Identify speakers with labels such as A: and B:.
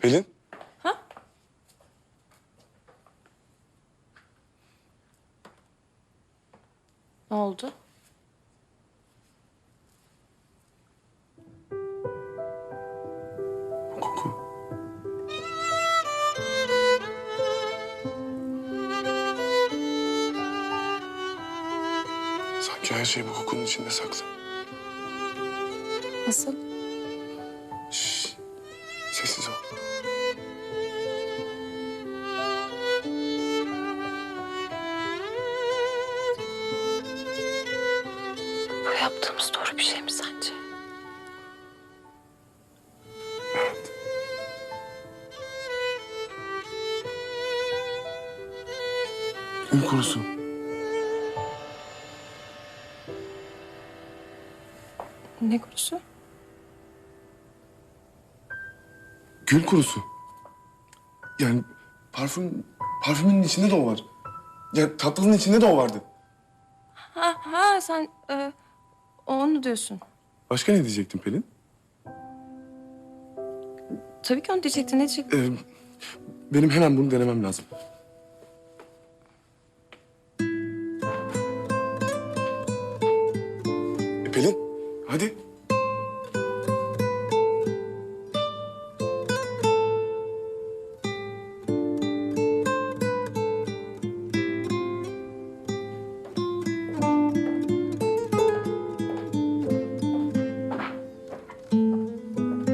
A: Pelin. Ha? Ne oldu?
B: Koku. Sanki her şey bu kokunun içinde saklı.
A: Nasıl? Yaptığımız doğru bir şey mi sence?
B: Evet. Gül kurusu.
A: Ne kurusu?
B: Gül kurusu. Yani parfüm, parfümün içinde de o var. Ya tatlının içinde de o vardı.
A: Ha, ha sen e, o onu diyorsun.
B: Başka ne diyecektin Pelin?
A: Tabii ki onu diyecektin. Ne diyecektin?
B: Ee, benim hemen bunu denemem lazım. E, Pelin, hadi.